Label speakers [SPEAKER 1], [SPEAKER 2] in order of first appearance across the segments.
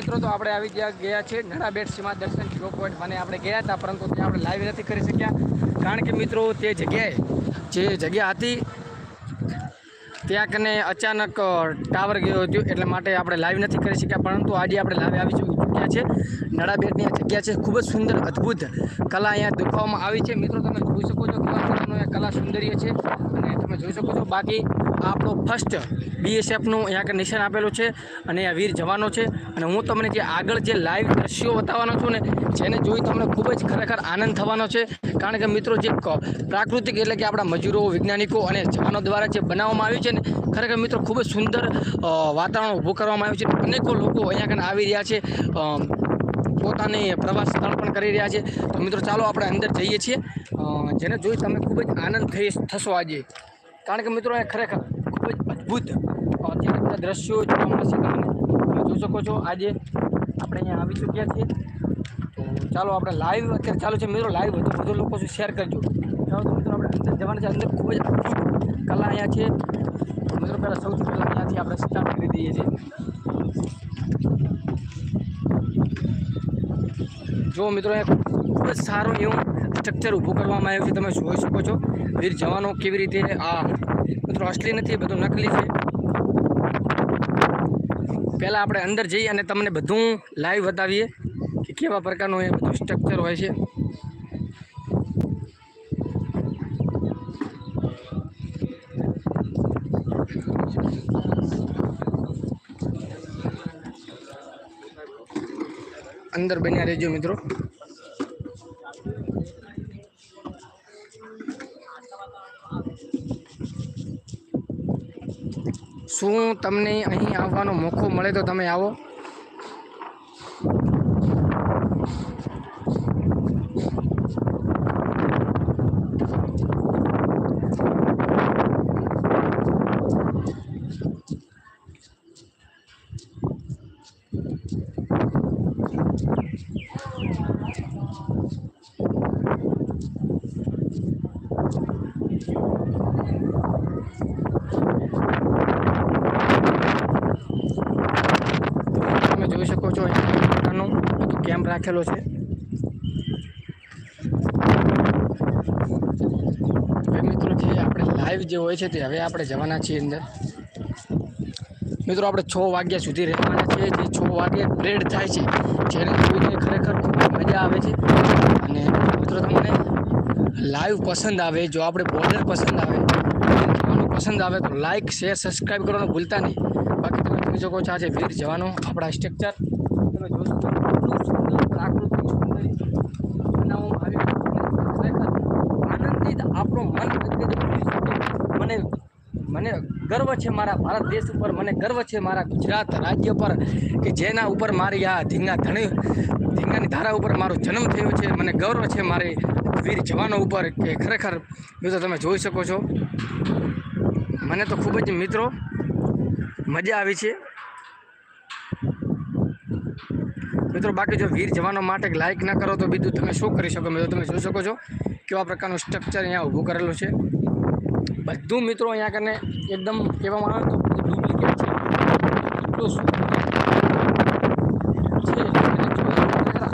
[SPEAKER 1] મિત્રો, તો આપણે આવી ગયા ગયા છે નડા બેટસીમાં દર્શન જીરો પોઈન્ટ મને આપણે ગયા હતા, પરંતુ ત્યાં આપણે લાઈવ નથી કરી શક્યા. કારણ કે મિત્રો, તે જગ્યાએ જે જગ્યા હતી, ત્યાં કને અચાનક ટાવર ગયો હતો, એટલે માટે આપણે લાઈવ નથી કરી શક્યા, પરંતુ આજે આપણે લાઈવ આવી ચૂક્યા છે. નડા બેટની આ જગ્યા છે ખૂબ જ સુંદર, અદ્ભુત કલા અહીંયા દેખાવામાં આવી છે. મિત્રો, તમે જોઈ શકો છો કેવા કલા સૌંદર્ય છે, અને તમે જોઈ શકો છો બાકી આપણો ફર્સ્ટ બીએસએફનું અહીંયા આગળ નિશાન આપેલું છે અને આ વીર જવાનો છે. અને હું તમને જે આગળ જે લાઈવ દ્રશ્યો બતાવવાનો છું ને, જેને જોઈ તમને ખૂબ જ ખરેખર આનંદ થવાનો છે. કારણ કે મિત્રો જે પ્રાકૃતિક એટલે કે આપણા મજૂરો, વૈજ્ઞાનિકો અને જવાનો દ્વારા જે બનાવવામાં આવ્યું છે ને, ખરેખર મિત્રો ખૂબ જ સુંદર વાતાવરણ ઊભું કરવામાં આવ્યું છે. અનેકો લોકો અહીંયા આગળ આવી રહ્યા છે. પોતાની પ્રવાસ સ્થળ પણ કરી રહ્યા છે. તો મિત્રો ચાલો આપણે અંદર જઈએ છીએ. જેને જોઈ તમે ખૂબ જ આનંદ થઈ, થશો આજે. કારણ કે મિત્રો, એ ખરેખર ખૂબ જ અદ્ભુત, અત્યારના અત્યારે દ્રશ્યો જોવા મળશે તમે જોઈ શકો છો, આજે આપણે અહીંયા આવી ચૂક્યા છીએ. તો ચાલો, આપણે લાઈવ અત્યારે ચાલુ છે. મિત્રો લાઈવ વધુ વધુ લોકો શેર કરજો. ચાલો તો મિત્રો, આપણે અંદર જવાના છે. અંદર ખૂબ જ કલા અહીંયા છે. મિત્રો, પહેલાં સૌથી પહેલાં અહીંયાથી આપણે સ્ટાર્ટ કરી દઈએ છીએ. જો મિત્રો, એ ખૂબ જ સારું એવું સ્ટ્રક્ચર ઊભું કરવામાં આવ્યું છે, તમે જોઈ શકો છો. વીર જવાનો કેવી રીતે આ મિત્રો, અસલી નથી બધું નકલી છે. પહેલાં આપણે અંદર જઈએ અને તમને બધું લાઈવ બતાવીએ કે કેવા પ્રકારનું એ બધું સ્ટ્રક્ચર હોય છે. અંદર બન્યા રહેજો મિત્રો. શું તમને અહીં આવવાનો મોકો મળે તો તમે આવો તમે જોઈ શકો છો અહીંયા પ્રકારનું બધું કેમ્પ રાખેલો છે. હવે મિત્રો જે આપણે લાઈવ જે હોય છે તે હવે આપણે જવાના છીએ અંદર. મિત્રો આપણે છ વાગ્યા સુધી રહેવાના છીએ. જે છ વાગે પરેડ થાય છે, જેને જોઈને ખરેખર ખૂબ મજા આવે છે. અને મિત્રો તમને લાઈવ પસંદ આવે, જો આપણે બોર્ડર પસંદ આવે પસંદ આવે, તો લાઈક શેર સબસ્ક્રાઈબ કરવાનું ભૂલતા નહીં. બાકી તમે જોઈ શકો છો આજે વીર જવાનો આપણા સ્ટ્રક્ચર તમે જોશો તો છો. કેટલું સુંદર પ્રાકૃતિક સૌંદર્ય બનાવવામાં આવ્યું. ખરેખર આનંદિત આપણો મન મને મને ગર્વ છે મારા ભારત દેશ ઉપર, મને ગર્વ છે મારા ગુજરાત રાજ્ય પર કે જેના ઉપર મારી આ ધીંગા ધણી, ધીંગાની ધારા ઉપર મારો જન્મ થયો છે. મને ગૌરવ છે મારે વીર જવાનો ઉપર કે ખરેખર, મિત્રો તમે જોઈ શકો છો. મને તો ખૂબ જ મિત્રો, મજા આવી છે. મિત્રો, બાકી જો વીર જવાનો માટે લાઇક ના કરો તો બીજું તમે શું કરી શકો? મિત્રો, તમે જોઈ શકો છો કેવા પ્રકારનું સ્ટ્રક્ચર અહીંયા ઊભું કરેલું છે. બધું મિત્રો અહીંયા કને એકદમ કહેવામાં આવે તો ડુપ્લિકેટ છે.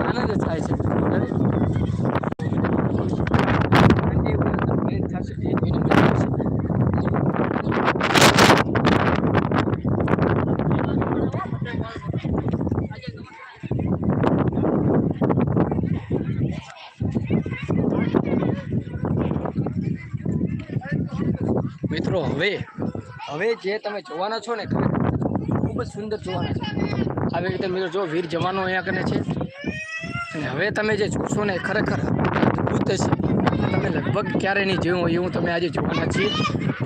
[SPEAKER 1] આનંદ થાય છે હવે ઠંડી ઉપર એકદમ ભેજ થશે એ જોઈને મજા આવશે મિત્રો, હવે હવે જે તમે જોવાના છો ને, ખૂબ જ સુંદર જોવાના છે. આવી રીતે મિત્રો જો વીર જવાનો અહીંયા કને છે. અને હવે તમે જે જોશો ને ખરેખર અદ્ભુત છે. તમે લગભગ ક્યારે નહીં જોયું હોય એવું તમે આજે જોવાના છીએ.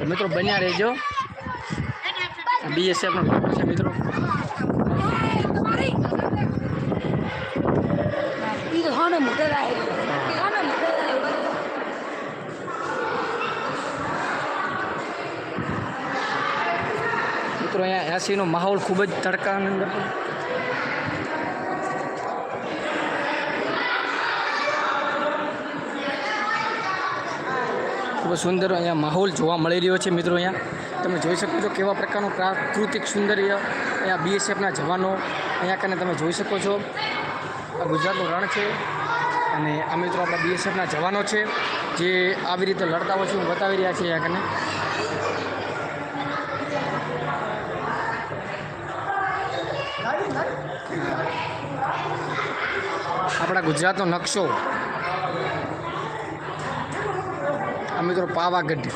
[SPEAKER 1] મિત્રો, બન્યા રહેજો. બીએસએફનો લોકો છે, મિત્રો.
[SPEAKER 2] 이
[SPEAKER 1] અહીંયા માહોલ ખૂબ જ તડકાની અંદર. ખૂબ સુંદર અહીંયા માહોલ જોવા મળી રહ્યો છે મિત્રો અહીંયા. તમે જોઈ શકો છો કેવા પ્રકારનું પ્રાકૃતિક સૌંદર્ય અહીંયા બીએસએફના જવાનો અહીંયા કને તમે જોઈ શકો છો. આ ગુજરાતનું રણ છે અને આ મિત્રો આપણા બીએસએફના જવાનો છે. જે આવી રીતે લડતા હોય છે બતાવી રહ્યા છે અહીંયા કને. આપણા ગુજરાતનો નકશો. આ મિત્રો પાવાગઢ.